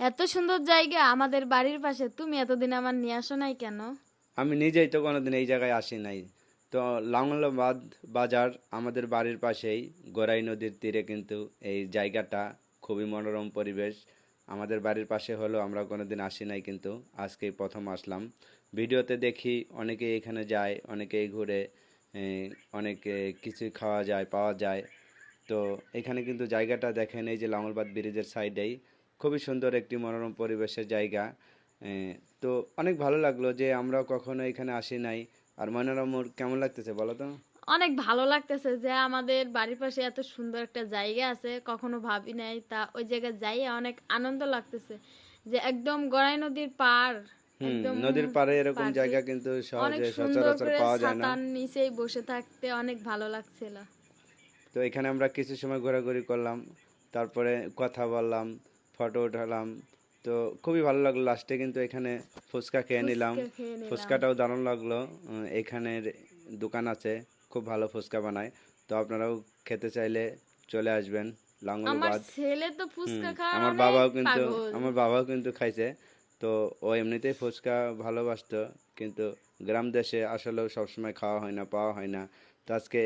এত সুন্দর জায়গা আমাদের বাড়ির পাশে। তুমি এতদিন আমার নিয়ে আসো নাই কেন? আমি নিজেই তো কোনোদিন এই জায়গায় আসি নাই। তো লাঙ্গলাবাদ বাজার আমাদের বাড়ির পাশেই গোরাই নদীর তীরে কিন্তু এই জায়গাটা খুবই মনোরম পরিবেশ। আমাদের বাড়ির পাশে হলো আমরা কোনোদিন আসি নাই কিন্তু আজকেই প্রথম আসলাম। ভিডিওতে দেখি অনেকে এখানে যায়, অনেকেই ঘুরে অনেকে কিছু খাওয়া যায়, পাওয়া যায়। তো এখানে কিন্তু জায়গাটা দেখেন, এই যে লাঙ্গলবাদ ব্রিজের সাইডেই। খুবই সুন্দর একটি মনোরম পরিবেশের জায়গা। তো অনেক ভালো লাগল যে আমরা কখনো এখানে আসি নাই। আর মনোরমর কেমন লাগতেছে বলো তো? অনেক ভালো লাগতেছে যে আমাদের বাড়ির পাশে এত সুন্দর একটা জায়গা আছে কখনো ভাবি নাই। তা ওই জায়গায় যাই অনেক আনন্দ লাগতেছে যে একদম গড়াই নদীর পার হুম নদীর পাড়ে এরকম জায়গা কিন্তু সহজে সচরাচর পাওয়া যায় না। নিচেই বসে থাকতে অনেক ভালো লাগছিল। তো এখানে আমরা কিছু সময় ঘোরাঘুরি করলাম তারপরে কথা বললাম ফটো উঠালাম। তো খুবই ভালো লাগল লাস্টে কিন্তু এখানে ফুচকা খেয়ে নিলাম। ফুচকাটাও দারুণ লাগল। এখানের দোকান আছে খুব ভালো ফুচকা বানায়। তো আপনারাও খেতে চাইলে চলে আসবেন লাঙ্গলবাদ আমার বাবাও কিন্তু আমার বাবাও কিন্তু খাইছে। তো ও এমনিতেই ফুচকা ভালোবাসতো কিন্তু গ্রাম দেশে আসলেও সবসময় খাওয়া হয় না পাওয়া হয় না। তো আজকে